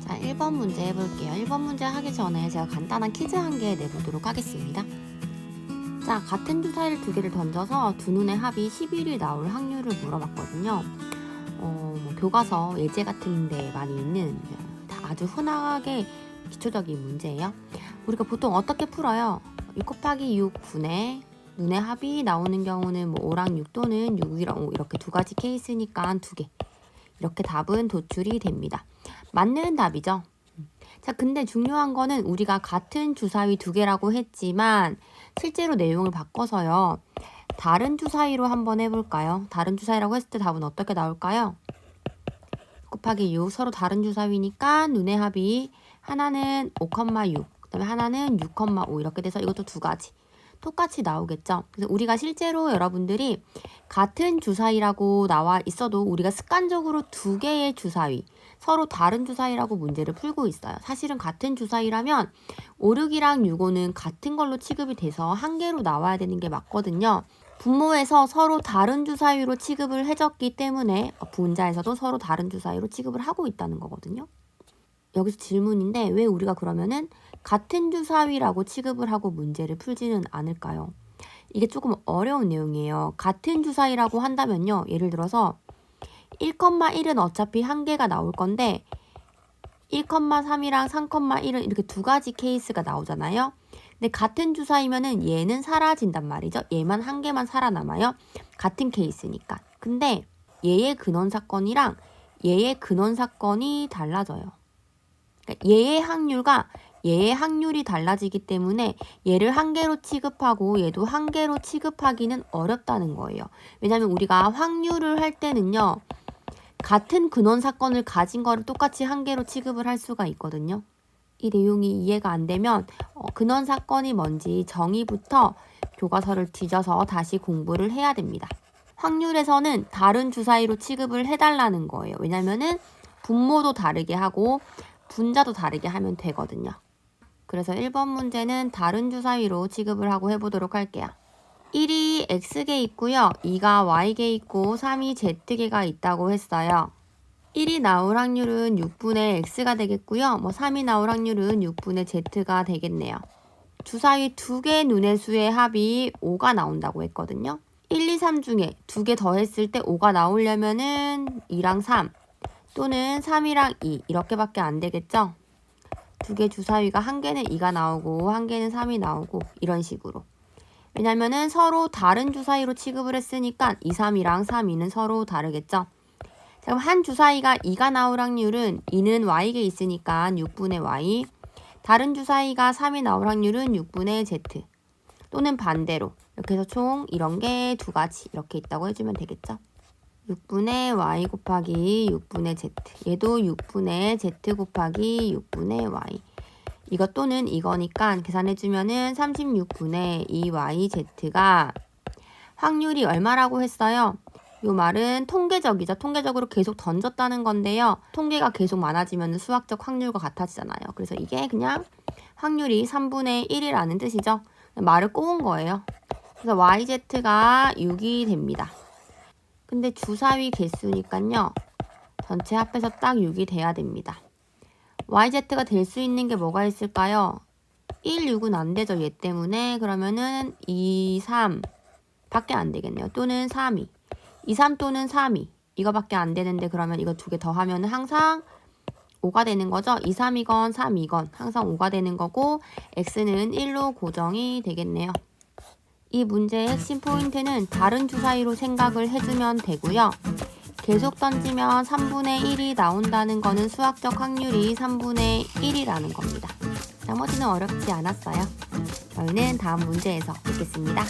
자, 1번 문제 해볼게요. 1번 문제 하기 전에 제가 간단한 퀴즈 한 개 내보도록 하겠습니다. 자, 같은 주사위를 두 개를 던져서 두 눈의 합이 11이 나올 확률을 물어봤거든요. 어, 뭐 교과서 예제 같은 데 많이 있는 다 아주 흔하게 기초적인 문제예요. 우리가 보통 어떻게 풀어요? 6 곱하기 6 분의 눈의 합이 나오는 경우는 뭐 5랑 6 또는 6이랑 5 이렇게 두 가지 케이스니까 두 개. 이렇게 답은 도출이 됩니다. 맞는 답이죠. 자, 근데 중요한 거는 우리가 같은 주사위 두 개라고 했지만 실제로 내용을 바꿔서요. 다른 주사위로 한번 해볼까요? 다른 주사위라고 했을 때 답은 어떻게 나올까요? 곱하기 6 서로 다른 주사위니까 눈의 합이 하나는 5,6 그다음에 하나는 6,5 이렇게 돼서 이것도 두 가지 똑같이 나오겠죠. 그래서 우리가 실제로 여러분들이 같은 주사위라고 나와 있어도 우리가 습관적으로 두 개의 주사위 서로 다른 주사위라고 문제를 풀고 있어요. 사실은 같은 주사위라면 5, 6이랑 6, 5는 같은 걸로 취급이 돼서 한 개로 나와야 되는 게 맞거든요. 분모에서 서로 다른 주사위로 취급을 해줬기 때문에 분자에서도 서로 다른 주사위로 취급을 하고 있다는 거거든요. 여기서 질문인데 왜 우리가 그러면은 같은 주사위라고 취급을 하고 문제를 풀지는 않을까요? 이게 조금 어려운 내용이에요. 같은 주사위라고 한다면요. 예를 들어서 1,1은 어차피 한 개가 나올 건데 1,3이랑 3,1은 이렇게 두 가지 케이스가 나오잖아요. 근데 같은 주사위면은 얘는 사라진단 말이죠. 얘만 한 개만 살아남아요. 같은 케이스니까. 근데 얘의 근원 사건이랑 얘의 근원 사건이 달라져요. 그러니까 얘의 확률과 얘의 확률이 달라지기 때문에 얘를 한 개로 취급하고 얘도 한 개로 취급하기는 어렵다는 거예요. 왜냐하면 우리가 확률을 할 때는요. 같은 근원 사건을 가진 거를 똑같이 한 개로 취급을 할 수가 있거든요. 이 내용이 이해가 안 되면 어, 근원 사건이 뭔지 정의부터 교과서를 뒤져서 다시 공부를 해야 됩니다. 확률에서는 다른 주사위로 취급을 해달라는 거예요. 왜냐면은 분모도 다르게 하고 분자도 다르게 하면 되거든요. 그래서 1번 문제는 다른 주사위로 취급을 하고 해보도록 할게요. 1이 X개 있고요. 2가 Y개 있고 3이 Z개가 있다고 했어요. 1이 나올 확률은 6분의 X가 되겠고요. 뭐 3이 나올 확률은 6분의 Z가 되겠네요. 주사위 두 개 눈의 수의 합이 5가 나온다고 했거든요. 1, 2, 3 중에 두 개 더했을 때 5가 나오려면은 2랑 3 또는 3이랑 2 이렇게밖에 안 되겠죠? 두 개 주사위가 한 개는 2가 나오고 한 개는 3이 나오고 이런 식으로. 왜냐면은 서로 다른 주사위로 취급을 했으니까 2, 3이랑 3, 2는 서로 다르겠죠? 자, 그럼 한 주사위가 2가 나올 확률은 2는 y에 있으니까 6분의 y. 다른 주사위가 3이 나올 확률은 6분의 z. 또는 반대로 이렇게 해서 총 이런 게 두 가지 이렇게 있다고 해주면 되겠죠? 6분의 y 곱하기 6분의 z. 얘도 6분의 z 곱하기 6분의 y. 이것 또는 이거니까 계산해주면은 36분의 2yz가 확률이 얼마라고 했어요? 요 말은 통계적이죠. 통계적으로 계속 던졌다는 건데요. 통계가 계속 많아지면 수학적 확률과 같아지잖아요. 그래서 이게 그냥 확률이 3분의 1이라는 뜻이죠. 말을 꼬은 거예요. 그래서 yz가 6이 됩니다. 근데 주사위 개수니까요. 전체 합해서 딱 6이 돼야 됩니다. Yz가 될 수 있는 게 뭐가 있을까요? 1, 6은 안 되죠. 얘 때문에. 그러면은 2, 3 밖에 안 되겠네요. 또는 3, 2. 2, 3 또는 3, 2. 이거밖에 안 되는데 그러면 이거 두 개 더 하면 항상 5가 되는 거죠. 2, 3이건 3, 2건 항상 5가 되는 거고 x는 1로 고정이 되겠네요. 이 문제의 핵심 포인트는 다른 주사위로 생각을 해주면 되고요. 계속 던지면 3분의 1이 나온다는 거는 수학적 확률이 3분의 1이라는 겁니다. 나머지는 어렵지 않았어요. 저희는 다음 문제에서 뵙겠습니다.